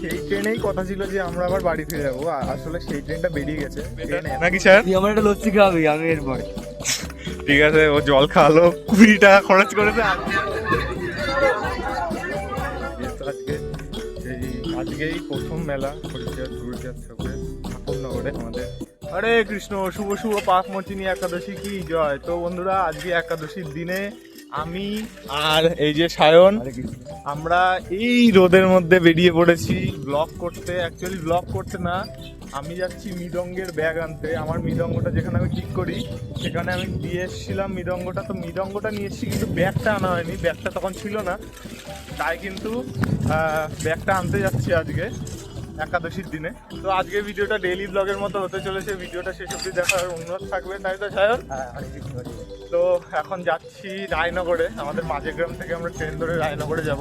সেই ট্রেনেই কথা ছিল যে আমরা আবার বাড়ি ফিরে যাব। আসলে সেই ট্রেনটা বেরিয়ে গেছে। নাকি স্যার? তুই আমার একটা লস্যি খাওয়াবি আমি এরপরে ঠিক আছে ও জল খাওয়ালো কুড়ি টাকা খরচ করেছে। আজকে এই আজকেই প্রথম মেলা হরিচাঁদ গুরুচাঁদ ঠাকুরের ঠাকুরনগরে আমাদের। হরে কৃষ্ণ শুভ শুভ পাক মোচিনী একাদশী কি জয়। তো বন্ধুরা আজকে একাদশীর দিনে আমি আর এই যে সায়ন আমরা এই রোদের মধ্যে বেরিয়ে পড়েছি। ব্লগ করতে অ্যাকচুয়ালি ব্লগ করতে না আমি যাচ্ছি মৃদঙ্গের ব্যাগ আনতে। আমার মৃদঙ্গটা যেখানে আমি ঠিক করি সেখানে আমি দিয়ে এসেছিলাম মৃদঙ্গটা। তো মৃদঙ্গটা নিয়ে এসেছি কিন্তু ব্যাগটা আনা হয়নি ব্যাগটা তখন ছিল না। তাই কিন্তু ব্যাগটা আনতে যাচ্ছি আজকে। একাদশীর দিনে। তো আজকে ভিডিওটা ডেইলি ব্লগের মতো হতে চলেছে। ভিডিওটা শেষ অবধি দেখার অনুরোধ থাকবে তাই তো সায়ন? তো এখন যাচ্ছি রায়নগরে। আমাদের মাঝে গ্রাম থেকে আমরা ট্রেন ধরে রায়নগরে যাব।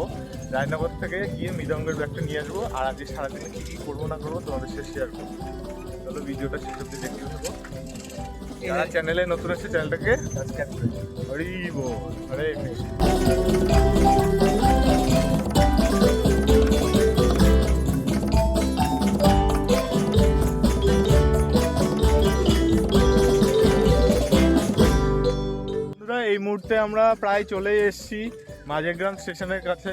রায়নগর থেকে গিয়ে মৃদঙ্গের ব্যাগটা নিয়ে আসব। আর আজকে সারাদিনে কী কী করব না করব তোমাদের শেষ শেয়ার করব। চলো ভিডিওটা শেষ অব্দি দেখতে থাকব যারা চ্যানেলে নতুন আছে চ্যানেলটাকে সাবস্ক্রাইব করে হরি বল। হরে কৃষ্ণ। এই মুহূর্তে আমরা প্রায় চলে এসেছি মাঝেগ্রাম স্টেশনের কাছে।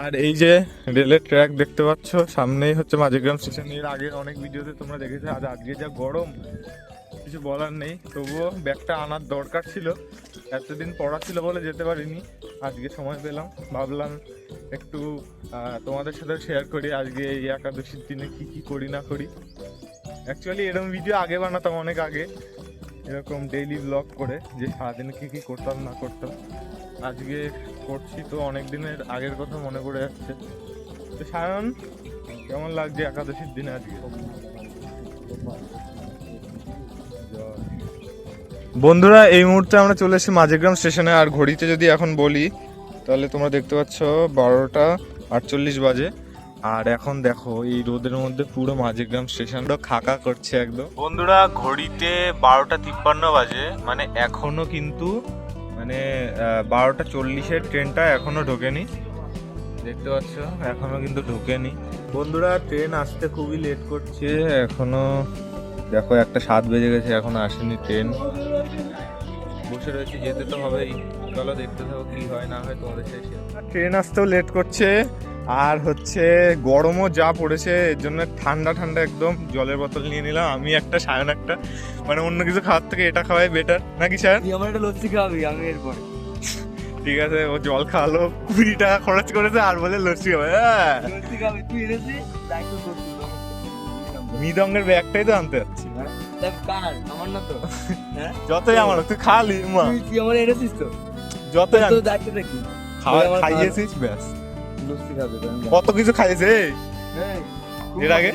আর এই যে রেলের ট্র্যাক দেখতে পাচ্ছ, সামনেই হচ্ছে মাঝেগ্রাম স্টেশন। এর আগে অনেক ভিডিওতে তোমরা দেখেছ আর আজকে যা গরম, কিছু বলার নেই। তবুও ব্যাগটা আনার দরকার ছিল। এতদিন পড়া ছিল বলে যেতে পারিনি। আজকে সময় পেলাম। ভাবলাম একটু তোমাদের সাথে শেয়ার করি আজকে এই একাদশীর দিনে কি কি করি না করি। অ্যাকচুয়ালি এরকম ভিডিও আগে বানাতাম অনেক আগে। এরকম ডেইলি ব্লগ করে যে সারাদিনে কী কী করতাম, না করতাম। আজকে করছি তো অনেক দিনের আগের কথা মনে পড়ে যাচ্ছে। তো সায়ন, কেমন লাগছে একাদশীর দিনে আজকে? বন্ধুরা, এই মুহূর্তে আমরা চলে এসেছি মাঝেগ্রাম স্টেশনে। আর ঘড়িতে যদি এখন বলি, তাহলে তোমরা দেখতে পাচ্ছ বারোটা আটচল্লিশ বাজে। আর এখন দেখো এই রোদের মধ্যে পুরো মাঝেগ্রাম স্টেশনটা খাকা করছে একদম। বন্ধুরা ঘড়িতে বারোটা তিপ্পান্ন বাজে মানে এখনও কিন্তু মানে বারোটা চল্লিশের ট্রেনটা এখনও ঢোকেনি। দেখতে পাচ্ছ এখনও কিন্তু ঢোকেনি। বন্ধুরা ট্রেন আসতে খুবই লেট করছে এখনও দেখো একটা সাত বেজে গেছে এখনও আসেনি ট্রেন। বসে রয়েছে যেতে তো হবেই। চলো দেখতে থাকো কি হয় না হয় তোমাদের শেষে ট্রেন আসতেও লেট করছে। আর হচ্ছে গরমও যা পড়েছে এর জন্য ঠান্ডা ঠান্ডা একদম জলের বোতল নিয়ে নিলাম। আমি একটা সায়ন একটা। মানে অন্য কিছু খাওয়ার থেকে এটা খাওয়াই বেটার নাকি সায়ন? তুই আমার একটা লস্যি খাওয়াবি আমি এরপরে। ঠিক আছে ও জল খাওয়ালো কুড়ি টাকা খরচ করেছে আর বলে লস্যি হবে হ্যাঁ। লস্যি খাওয়াবি তুই মৃদঙ্গের ব্যাগটাই তো আনতে যাচ্ছি আমার না তো। হ্যাঁ? যতই আমার তুই খালি মা। তুই আমার এনেছিস তো? যতই খাওয়া খাইয়েছিস ব্যাস। খাবে কত কিছু খাইয়েছে হ্যাঁ, এর আগে?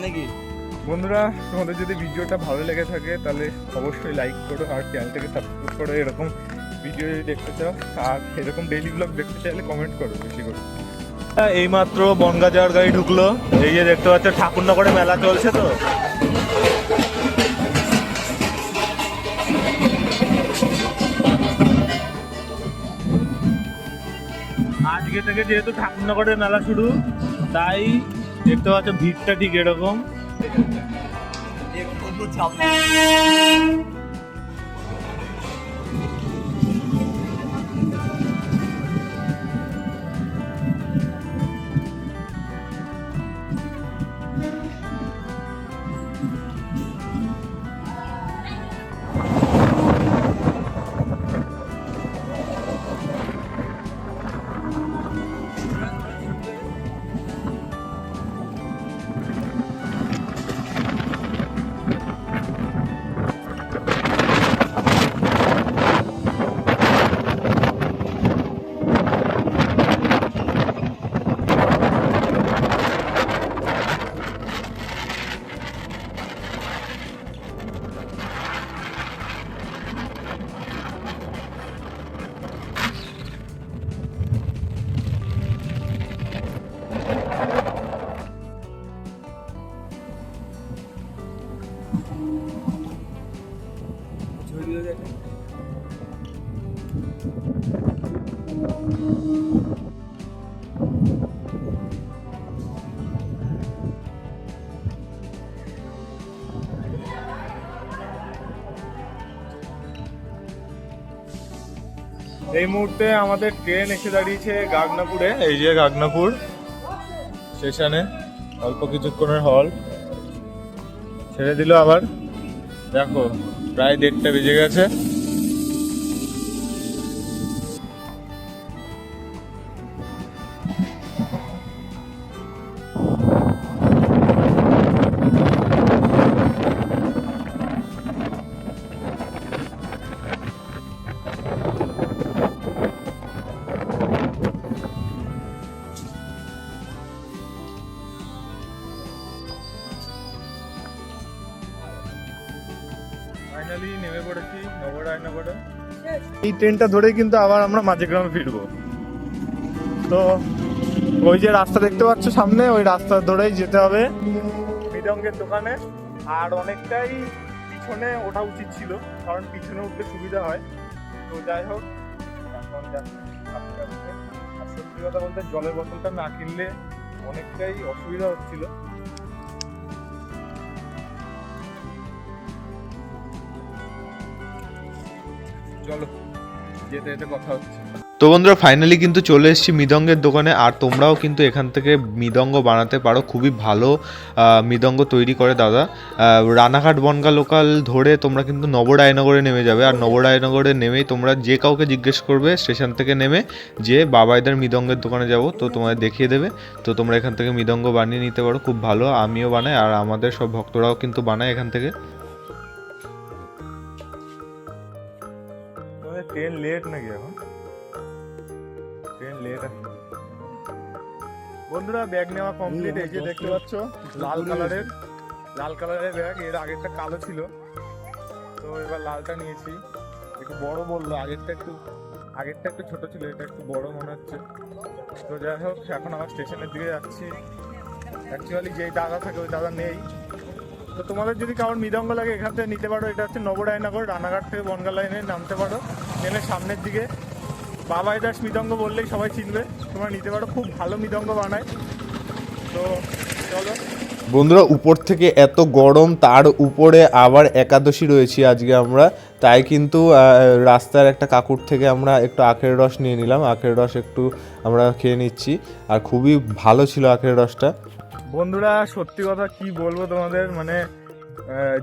বন্ধুরা তোমাদের যদি ভিডিওটা ভালো লেগে থাকে তাহলে অবশ্যই লাইক করো আর চ্যানেলটাকে সাবস্ক্রাইব করো এরকম ভিডিও যদি দেখতে চাও আর এরকম ডেইলি ব্লগ দেখতে চাইলে কমেন্ট করো বেশি করে। এইমাত্র বনগা যাওয়ার গাড়ি ঢুকলো। এই যে দেখতে পাচ্ছ ঠাকুরনগরে মেলা চলছে তো। আজকে থেকে যেহেতু ঠাকুরনগরের মেলা শুরু তাই দেখতে পাচ্ছ ভিড়টা ঠিক এরকম। এই মুহূর্তে আমাদের ট্রেন এসে দাঁড়িয়েছে গাগনাপুরে। এই যে গাগনাপুর স্টেশনে, অল্প কিছুক্ষণের হল ছেড়ে দিল আবার। দেখো, প্রায় দেড়টা বেজে গেছে। ট্রেনটা ধরেই কিন্তু আবার আমরা মাঝেগ্রামে ফিরবো। তো ওই যে রাস্তা দেখতে পাচ্ছ সামনে, ওই রাস্তা ধরেই যেতে হবে মৃদঙ্গের দোকানে। আর অনেকটাই পিছনে ওঠা উচিত ছিল, কারণ পিছনে উঠলে সুবিধা হয়। তো যাই হোক। আর সত্যি কথা বলতে জলের বোতলটা না কিনলে অনেকটাই অসুবিধা হচ্ছিল। চলো। যেতে যেতে কথা হচ্ছে। তো বন্ধুরা ফাইনালি কিন্তু চলে এসেছি মৃদঙ্গের দোকানে, আর তোমরাও কিন্তু এখান থেকে মৃদঙ্গ বানাতে পারো। খুবই ভালো মৃদঙ্গ তৈরি করে দাদা। রানাঘাট বনগা লোকাল ধরে তোমরা কিন্তু নবরায়নগরে নেমে যাবে। আর নবরায়নগরে নেমেই তোমরা যে কাউকে জিজ্ঞেস করবে, স্টেশন থেকে নেমে যে বাবাইদার মৃদঙ্গের দোকানে যাব, তো তোমাদের দেখিয়ে দেবে। তো তোমরা এখান থেকে মৃদঙ্গ বানিয়ে নিতে পারো, খুব ভালো। আমিও বানাই, আর আমাদের সব ভক্তরাও কিন্তু বানায় এখান থেকে। ট্রেন লেট নাকি এখন? ট্রেন লেট আছে। বন্ধুরা ব্যাগ নেওয়া কমপ্লিট এই যে দেখতে পাচ্ছ লাল কালারের লাল কালারের ব্যাগ এর আগেরটা কালো ছিল। তো এবার লালটা নিয়েছি। একটু বড় বলল আগেরটা একটু আগেরটা একটু ছোট ছিল এটা একটু বড় মনে হচ্ছে। তো যাই হোক এখন আবার স্টেশনের দিকে যাচ্ছি। অ্যাকচুয়ালি যেই দাদা থাকে ওই দাদা নেই। তো তোমাদের যদি কারোর মৃদঙ্গ লাগে, এখান থেকে নিতে পারো। এটা হচ্ছে নবরায়নগর রানাঘাট থেকে বনগা লাইনে নামতে পারো। ট্রেনের সামনের দিকে বাবাই দাস মৃদঙ্গ বললেই সবাই চিনবে। তোমরা নিতে পারো, খুব ভালো মৃদঙ্গ বানায়। তো চলো। বন্ধুরা, উপর থেকে এত গরম, তার উপরে আবার একাদশী রয়েছি আজকে আমরা। তাই কিন্তু রাস্তার একটা কাকুর থেকে আমরা একটু আখের রস নিয়ে নিলাম। আখের রস একটু আমরা খেয়ে নিচ্ছি। আর খুবই ভালো ছিল আখের রসটা। বন্ধুরা, সত্যি কথা কি বলব তোমাদের? মানে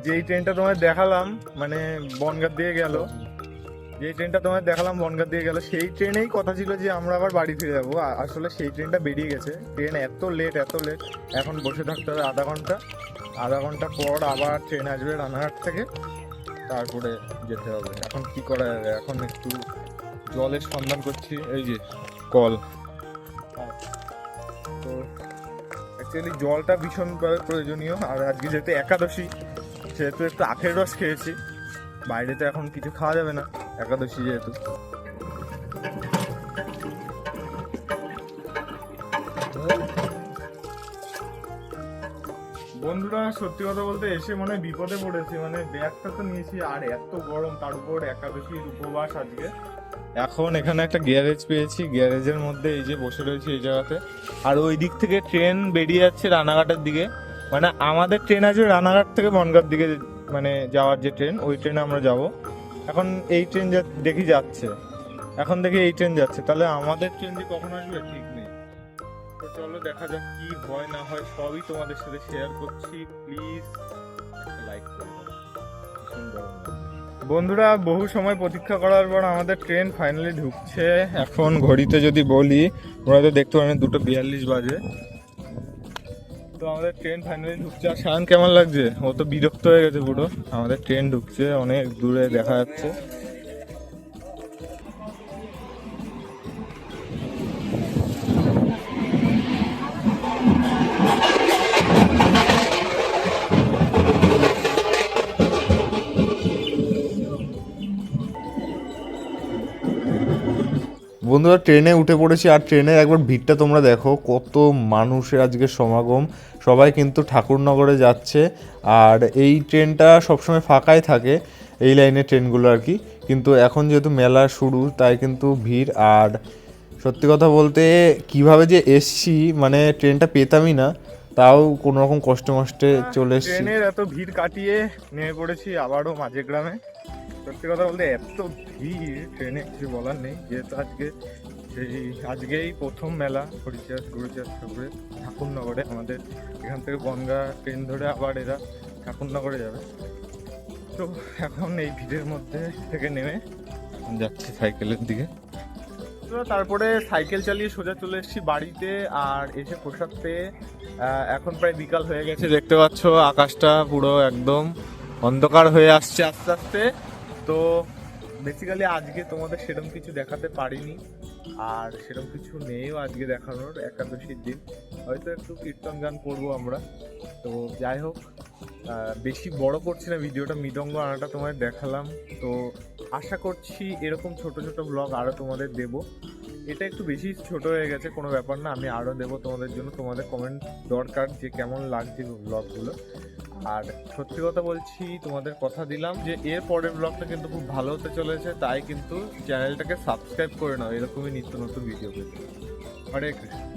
যেই ট্রেনটা তোমাদের দেখালাম মানে বনগাঁ দিয়ে গেল, যেই ট্রেনটা তোমাদের দেখালাম বনগাঁ দিয়ে গেল, সেই ট্রেনেই কথা ছিল যে আমরা আবার বাড়ি ফিরে যাব। আসলে সেই ট্রেনটা বেরিয়ে গেছে। ট্রেন এত লেট এত লেট এখন বসে থাকতে হবে আধা ঘণ্টা। আধা ঘণ্টা পর আবার ট্রেন আসবে রানাঘাট থেকে। তারপরে যেতে হবে। এখন কি করা যাবে? এখন একটু জলের সন্ধান করছি। এই যে, কল। অ্যাকচুয়ালি জলটা ভীষণভাবে প্রয়োজনীয়। আর আজকে যেহেতু একাদশী, সেহেতু একটু আখের রস খেয়েছি। বাইরে তো এখন কিছু খাওয়া যাবে না, একাদশী যেহেতু। বন্ধুরা, সত্যি কথা বলতে এসে মানে বিপদে পড়েছি। মানে ব্যাগটা তো নিয়েছি, আর এত গরম, তার উপর একাদশীর উপবাস আজকে। এখন এখানে একটা গ্যারেজ পেয়েছি। গ্যারেজের মধ্যে এই যে বসে রয়েছি এই জায়গাতে। আর ওই দিক থেকে ট্রেন বেরিয়ে যাচ্ছে রানাঘাটের দিকে। মানে আমাদের ট্রেন আছে রানাঘাট থেকে বনগাঁর দিকে মানে যাওয়ার যে ট্রেন ওই ট্রেনে আমরা যাব। এখন এই ট্রেন যা- দেখি যাচ্ছে। এখন দেখি এই ট্রেন যাচ্ছে। তাহলে আমাদের ট্রেন যে কখন আসবে ঠিক নেই। তো চলো দেখা যাক কি হয়, না হয় সবই তোমাদের সাথে শেয়ার করছি। প্লিজ বন্ধুরা, বহু সময় প্রতীক্ষা করার পর আমাদের ট্রেন ফাইনালি ঢুকছে। এখন ঘড়িতে যদি বলি ওরা তো দেখতে পারেন দুটো বিয়াল্লিশ বাজে। তো আমাদের ট্রেন ফাইনালি ঢুকছে। আর সায়ন কেমন লাগছে? ও তো বিরক্ত হয়ে গেছে পুরো। আমাদের ট্রেন ঢুকছে, অনেক দূরে দেখা যাচ্ছে। বন্ধুরা ট্রেনে উঠে পড়েছি আর ট্রেনের একবার ভিড়টা তোমরা দেখো। কত মানুষের আজকে সমাগম। সবাই কিন্তু ঠাকুরনগরে যাচ্ছে আর এই ট্রেনটা সবসময় ফাঁকাই থাকে এই লাইনের ট্রেনগুলো আর কি। কিন্তু এখন যেহেতু মেলা শুরু তাই কিন্তু ভিড়। আর সত্যি কথা বলতে কীভাবে যে এসছি মানে ট্রেনটা পেতামই না তাও কোনো রকম কষ্টে মষ্টে চলে এসছি। ট্রেনের এত ভিড় কাটিয়ে নেমে পড়েছি আবারও মাঝে গ্রামে। সত্যি কথা বলতে এত ভিড়, ট্রেনে কিছু বলার নেই। যেহেতু আজকে সেই আজকেই প্রথম মেলা হরিচাঁদ, গুরুচাঁদ, ঠাকুরের, ঠাকুরনগরে। আমাদের এখান থেকে বনগা ট্রেন ধরে আবার এরা ঠাকুরনগরে যাবে। তো এখন এই ভিড়ের মধ্যে থেকে নেমে যাচ্ছি সাইকেলের দিকে। তো তারপরে সাইকেল চালিয়ে সোজা চলে এসেছি বাড়িতে আর এসে প্রসাদ পেয়ে এখন প্রায় বিকাল হয়ে গেছে। দেখতে পাচ্ছ, আকাশটা পুরো একদম অন্ধকার হয়ে আসছে আস্তে আস্তে। তো বেসিক্যালি আজকে তোমাদের সেরকম কিছু দেখাতে পারিনি। আর সেরকম কিছু নেইও আজকে দেখানোর একাদশীর দিন। হয়তো একটু কীর্তন গান করব আমরা। তো যাই হোক বেশি বড় করছি না, ভিডিওটা মৃদঙ্গ আনাটা তোমায় দেখালাম। তো আশা করছি এরকম ছোট ছোট ব্লগ আরও তোমাদের দেব। এটা একটু বেশি ছোট হয়ে গেছে, কোনো ব্যাপার না। আমি আরও দেবো তোমাদের জন্য। তোমাদের কমেন্ট দরকার যে কেমন লাগছে ব্লগগুলো। আর সত্যি কথা বলছি, তোমাদের কথা দিলাম যে এর পরের ব্লগটা কিন্তু খুব ভালো হতে চলেছে, তাই কিন্তু চ্যানেলটাকে সাবস্ক্রাইব করে নাও, এরকমই নিত্য নতুন ভিডিও পেতে। হরে কৃষ্ণ।